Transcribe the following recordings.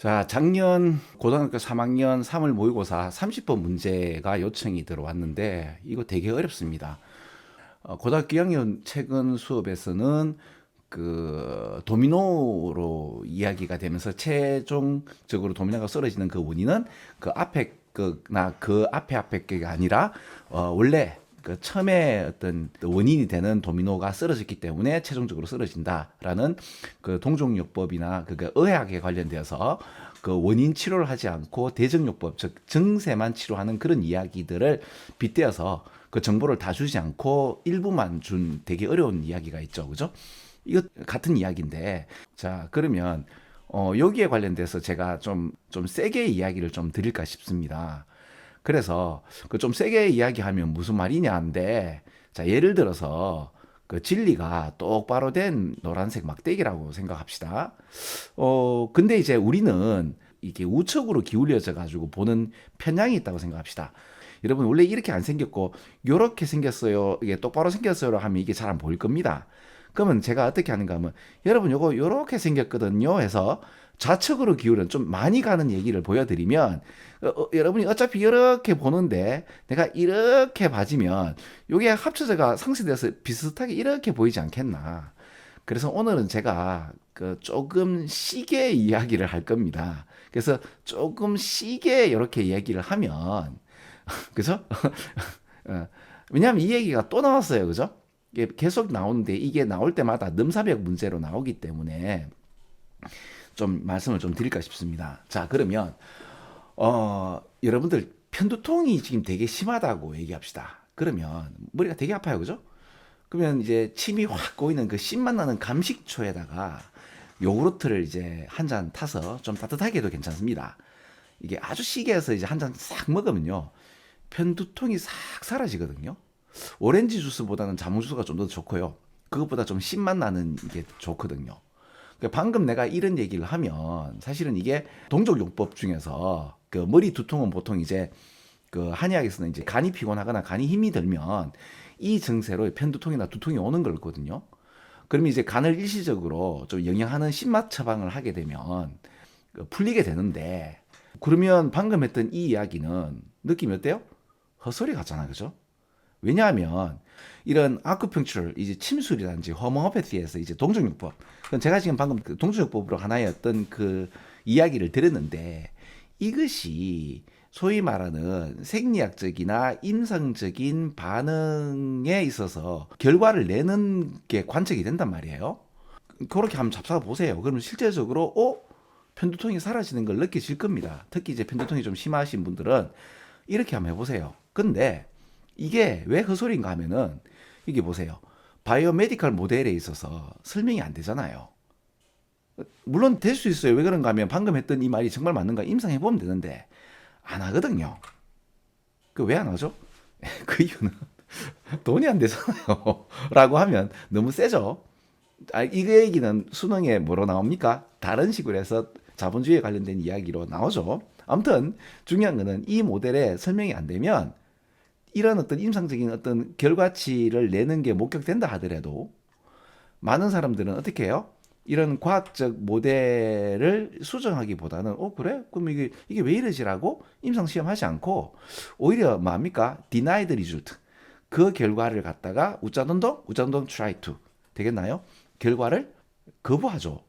자, 작년 고등학교 3학년 3월 모의고사 30번 문제가 요청이 들어왔는데 이거 되게 어렵습니다. 어, 고등학교 2학년 최근 수업에서는 그 도미노로 이야기가 되면서 최종적으로 도미노가 쓰러지는 그 원인은 그 앞에 그나 그 앞에 앞에 게 아니라 어 원래 그 처음에 어떤 원인이 되는 도미노가 쓰러졌기 때문에 최종적으로 쓰러진다라는 그 동종요법이나 그 의학에 관련되어서 그 원인 치료를 하지 않고 대증요법 즉 증세만 치료하는 그런 이야기들을 빗대어서 그 정보를 다 주지 않고 일부만 준 되게 어려운 이야기가 있죠. 그죠? 이거 같은 이야기인데 자 그러면 어 여기에 관련돼서 제가 좀 좀 세게 이야기를 좀 드릴까 싶습니다. 그래서 그 좀 세게 이야기하면 무슨 말이냐인데 자 예를 들어서 그 진리가 똑바로 된 노란색 막대기라고 생각합시다. 어 근데 이제 우리는 이게 우측으로 기울여져 가지고 보는 편향이 있다고 생각합시다. 여러분 원래 이렇게 안 생겼고 요렇게 생겼어요. 이게 똑바로 생겼어요 하면 이게 잘 안 보일 겁니다. 그러면 제가 어떻게 하는가 하면 여러분 요거 요렇게 생겼거든요 해서 좌측으로 기울은 좀 많이 가는 얘기를 보여드리면 어, 어, 여러분이 어차피 이렇게 보는데 내가 이렇게 봐지면 요게 합쳐져가 상쇄돼서 비슷하게 이렇게 보이지 않겠나 그래서 오늘은 제가 그 조금 시계 이야기를 할 겁니다 그래서 조금 시계 이렇게 얘기를 하면 그죠? 어, 왜냐하면 이 얘기가 또 나왔어요 그죠? 이게 계속 나오는데 이게 나올 때마다 넘사벽 문제로 나오기 때문에 좀 말씀을 좀 드릴까 싶습니다. 자, 그러면 어, 여러분들 편두통이 지금 되게 심하다고 얘기합시다. 그러면 머리가 되게 아파요. 그죠? 그러면 이제 침이 확 고이는 그 신맛 나는 감식초에다가 요구르트를 이제 한 잔 타서 좀 따뜻하게 해도 괜찮습니다. 이게 아주 시계에서 이제 한 잔 싹 먹으면요. 편두통이 싹 사라지거든요. 오렌지 주스보다는 자몽 주스가 좀 더 좋고요. 그것보다 좀 신맛 나는 이게 좋거든요. 그러니까 방금 내가 이런 얘기를 하면 사실은 이게 동족용법 중에서 그 머리 두통은 보통 이제 그 한의학에서는 이제 간이 피곤하거나 간이 힘이 들면 이 증세로 편두통이나 두통이 오는 거거든요. 그러면 이제 간을 일시적으로 좀 영양하는 신맛 처방을 하게 되면 그 풀리게 되는데 그러면 방금 했던 이 이야기는 느낌이 어때요? 헛소리 같잖아, 그죠? 왜냐하면 이런 아쿠펑처를 이제 침술이라든지 호모오패티에서 이제 동종요법 그건 제가 지금 방금 그 동종요법으로 하나의 어떤 그 이야기를 들었는데 이것이 소위 말하는 생리학적이나 임상적인 반응에 있어서 결과를 내는 게 관측이 된단 말이에요. 그렇게 한번 잡사가 보세요. 그러면 실제적으로 어 편두통이 사라지는 걸 느끼실 겁니다. 특히 이제 편두통이 좀 심하신 분들은 이렇게 한번 해보세요. 근데 이게 왜 헛소리인가 하면은 이게 보세요. 바이오메디컬 모델에 있어서 설명이 안 되잖아요. 물론 될 수 있어요. 왜 그런가 하면 방금 했던 이 말이 정말 맞는가 임상해 보면 되는데 안 하거든요. 그 왜 안 하죠? 그 이유는 돈이 안 되잖아요. 라고 하면 너무 세죠. 아, 이 얘기는 수능에 뭐로 나옵니까? 다른 식으로 해서 자본주의에 관련된 이야기로 나오죠. 아무튼 중요한 거는 이 모델에 설명이 안 되면 이런 어떤 임상적인 어떤 결과치를 내는 게 목격된다 하더라도 많은 사람들은 어떻게 해요? 이런 과학적 모델을 수정하기보다는 어 그래? 그럼 이게 이게 왜 이러지라고 임상 시험하지 않고 오히려 뭡니까? denied result 그 결과를 갖다가 우짜돈동 우짜돈동 try to 되겠나요? 결과를 거부하죠.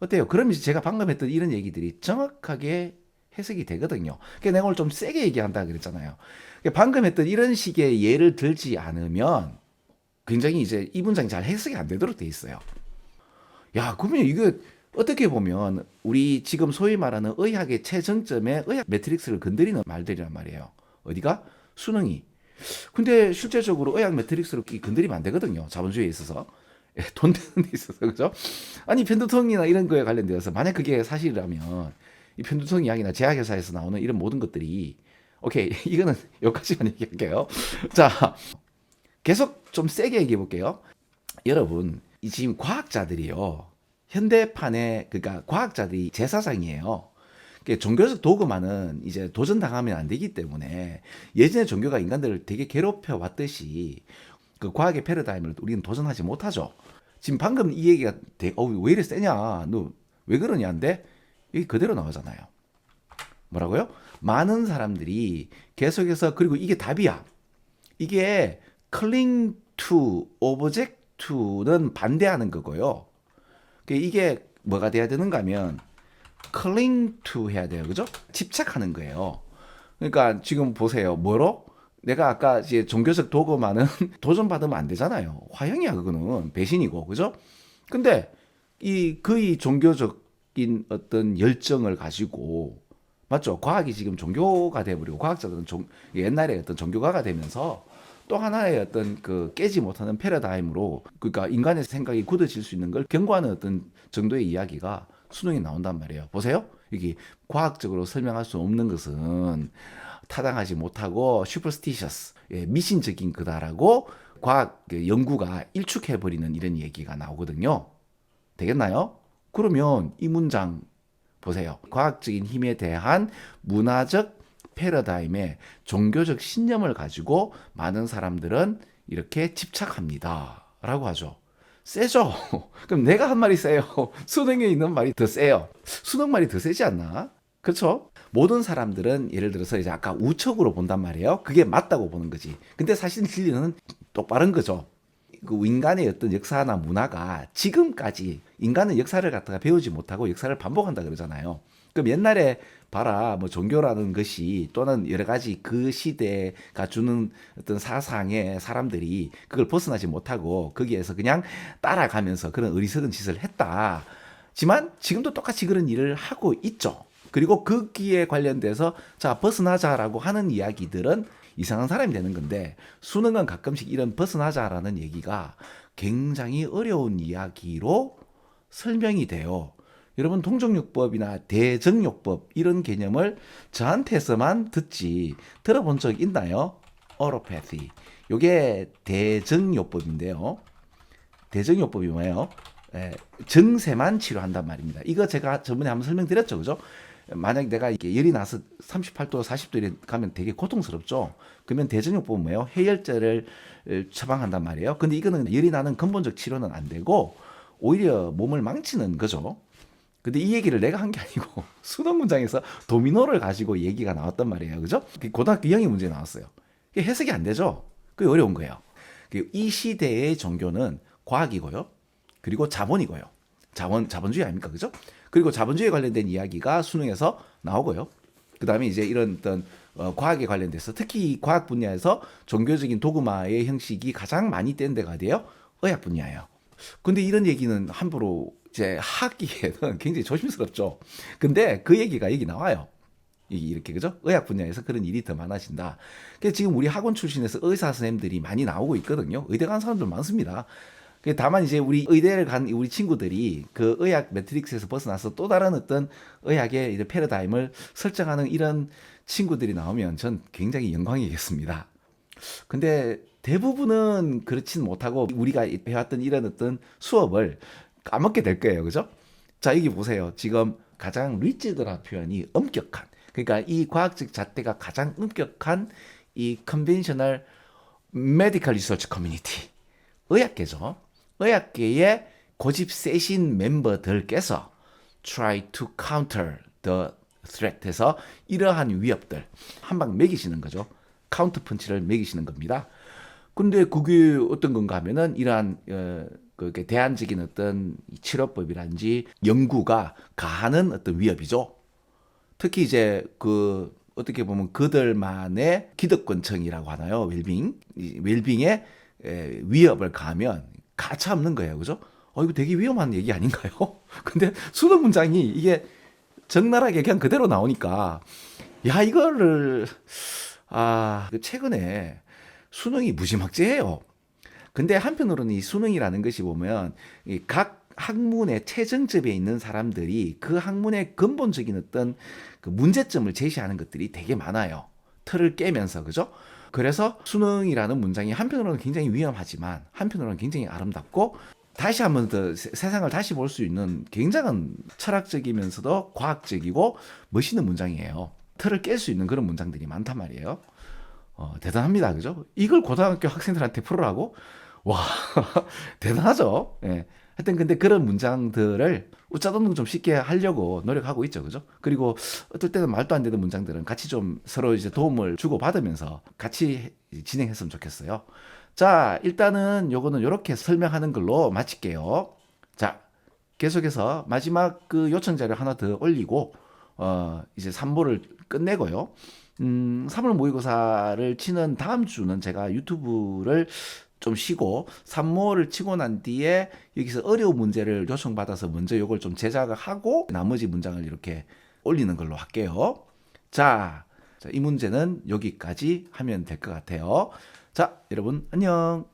어때요? 그럼 이제 제가 방금 했던 이런 얘기들이 정확하게 해석이 되거든요. 그러니까 내가 오늘 좀 세게 얘기한다 그랬잖아요. 그러니까 방금 했던 이런 식의 예를 들지 않으면 굉장히 이제 이 문장이 잘 해석이 안 되도록 돼 있어요. 야, 그러면 이거 어떻게 보면 우리 지금 소위 말하는 의학의 최정점에 의학 매트릭스를 건드리는 말들이란 말이에요. 어디가? 수능이. 근데 실제적으로 의학 매트릭스를 건드리면 안 되거든요. 자본주의에 있어서. 예, 돈 되는 데 있어서. 그죠? 아니, 편두통이나 이런 거에 관련되어서 만약 그게 사실이라면 이 편두통 이야기나 제약회사에서 나오는 이런 모든 것들이 오케이 이거는 여기까지만 얘기할게요. 자 계속 좀 세게 얘기해 볼게요. 여러분 이 지금 과학자들이요 현대판의 그러니까 과학자들이 제사상이에요. 종교적 도구만은 이제 도전당하면 안 되기 때문에 예전에 종교가 인간들을 되게 괴롭혀 왔듯이 그 과학의 패러다임을 우리는 도전하지 못하죠. 지금 방금 이 얘기가 되게, 어, 왜 이래 세냐? 너 왜 그러냐인데 이게 그대로 나오잖아요. 뭐라고요? 많은 사람들이 계속해서 그리고 이게 답이야. 이게 cling to object to는 반대하는 거고요. 그 이게 뭐가 돼야 되는가 하면 cling to 해야 돼요. 그죠? 집착하는 거예요. 그러니까 지금 보세요. 뭐로? 내가 아까 이제 종교적 도구만은 도전받으면 안 되잖아요. 화형이야, 그거는. 배신이고. 그죠? 근데 이 거의 종교적 인 어떤 열정을 가지고 맞죠? 과학이 지금 종교가 돼버리고 과학자들은 종, 옛날에 어떤 종교가가 되면서 또 하나의 어떤 그 깨지 못하는 패러다임으로 그러니까 인간의 생각이 굳어질 수 있는 걸 경고하는 어떤 정도의 이야기가 수능에 나온단 말이에요. 보세요. 이게 과학적으로 설명할 수 없는 것은 타당하지 못하고 슈퍼스티셔스 예, 미신적인 거다라고 과학 그 연구가 일축해 버리는 이런 얘기가 나오거든요. 되겠나요? 그러면 이 문장 보세요. 과학적인 힘에 대한 문화적 패러다임에 종교적 신념을 가지고 많은 사람들은 이렇게 집착합니다. 라고 하죠. 세죠? 그럼 내가 한 말이 세요. 수능에 있는 말이 더 세요. 수능 말이 더 세지 않나? 그렇죠? 모든 사람들은 예를 들어서 이제 아까 우측으로 본단 말이에요. 그게 맞다고 보는 거지. 근데 사실 진리는 똑바른 거죠. 그 인간의 어떤 역사나 문화가 지금까지 인간은 역사를 갖다가 배우지 못하고 역사를 반복한다 그러잖아요. 그럼 옛날에 봐라 뭐 종교라는 것이 또는 여러 가지 그 시대가 주는 어떤 사상에 사람들이 그걸 벗어나지 못하고 거기에서 그냥 따라가면서 그런 어리석은 짓을 했다. 지만 지금도 똑같이 그런 일을 하고 있죠. 그리고 거기에 관련돼서 자 벗어나자라고 하는 이야기들은 이상한 사람이 되는 건데 수능은 가끔씩 이런 벗어나자라는 얘기가 굉장히 어려운 이야기로 설명이 돼요. 여러분 동정요법이나 대정요법 이런 개념을 저한테서만 듣지 들어본 적 있나요? 어로패티. 요게 대정요법인데요. 대정요법이 뭐예요? 에, 정세만 치료한단 말입니다. 이거 제가 저번에 한번 설명드렸죠. 그죠? 만약 내가 이게 열이 나서 38도, 40도에 가면 되게 고통스럽죠. 그러면 대전요법은 뭐예요? 해열제를 처방한단 말이에요. 근데 이거는 열이 나는 근본적 치료는 안 되고 오히려 몸을 망치는 거죠. 근데 이 얘기를 내가 한 게 아니고 수능 문장에서 도미노를 가지고 얘기가 나왔단 말이에요. 그죠? 고등학교 2학년 문제 나왔어요. 해석이 안 되죠? 그게 어려운 거예요. 이 시대의 종교는 과학이고요. 그리고 자본이고요. 자본, 자본주의 아닙니까? 그죠? 그리고 자본주의에 관련된 이야기가 수능에서 나오고요. 그 다음에 이제 이런 어떤 어, 과학에 관련돼서 특히 과학 분야에서 종교적인 도그마의 형식이 가장 많이 뗀 데가 돼요. 의학 분야예요. 근데 이런 얘기는 함부로 이제 하기에는 굉장히 조심스럽죠. 근데 그 얘기가 여기 나와요. 이렇게 그죠? 의학 분야에서 그런 일이 더 많아진다. 그래서 지금 우리 학원 출신에서 의사 선생님들이 많이 나오고 있거든요. 의대 간 사람들 많습니다. 그 다만 이제 우리 의대를 간 우리 친구들이 그 의학 매트릭스에서 벗어나서 또 다른 어떤 의학의 이제 패러다임을 설정하는 이런 친구들이 나오면 전 굉장히 영광이겠습니다. 근데 대부분은 그렇진 못하고 우리가 해왔던 이런 어떤 수업을 까먹게 될 거예요. 그죠? 자, 여기 보세요. 지금 가장 리치드라 표현이 엄격한. 그러니까 이 과학적 잣대가 가장 엄격한 이 컨벤셔널 메디컬 리서치 커뮤니티. 의학계죠. 의학계의 고집 세신 멤버들께서 try to counter the threat에서 이러한 위협들 한 방 매기시는 거죠. 카운터 펀치를 매기시는 겁니다. 근데 그게 어떤 건가 하면은 이러한 어, 그게 대안적인 어떤 치료법이란지 연구가 가하는 어떤 위협이죠. 특히 이제 그 어떻게 보면 그들만의 기득권층이라고 하나요? 웰빙. 웰빙에 위협을 가하면 가차 없는 거예요. 그죠? 어, 이거 되게 위험한 얘기 아닌가요? 근데 수능 문장이 이게 적나라하게 그냥 그대로 나오니까, 야, 이거를, 아, 그 최근에 수능이 무지막지해요. 근데 한편으로는 이 수능이라는 것이 보면, 각 학문의 최정점에 있는 사람들이 그 학문의 근본적인 어떤 그 문제점을 제시하는 것들이 되게 많아요. 틀을 깨면서, 그죠? 그래서 수능이라는 문장이 한편으로는 굉장히 위험하지만 한편으로는 굉장히 아름답고 다시 한번 더 세상을 다시 볼 수 있는 굉장한 철학적이면서도 과학적이고 멋있는 문장이에요. 틀을 깰 수 있는 그런 문장들이 많단 말이에요. 어, 대단합니다. 그죠? 이걸 고등학교 학생들한테 풀으라고? 와, 대단하죠? 예. 하여튼 근데 그런 문장들을 웃자동동 좀 쉽게 하려고 노력하고 있죠. 그죠? 그리고 어떨 때는 말도 안 되는 문장들은 같이 좀 서로 이제 도움을 주고 받으면서 같이 진행했으면 좋겠어요. 자, 일단은 요거는 요렇게 설명하는 걸로 마칠게요. 자, 계속해서 마지막 그 요청 자료 하나 더 올리고 어 이제 3부를 끝내고요. 음, 3월 모의고사를 치는 다음 주는 제가 유튜브를 좀 쉬고 3모를 치고 난 뒤에 여기서 어려운 문제를 요청받아서 먼저 요걸 좀 제작을 하고 나머지 문장을 이렇게 올리는 걸로 할게요. 자, 자, 이 문제는 여기까지 하면 될 것 같아요. 자, 여러분 안녕.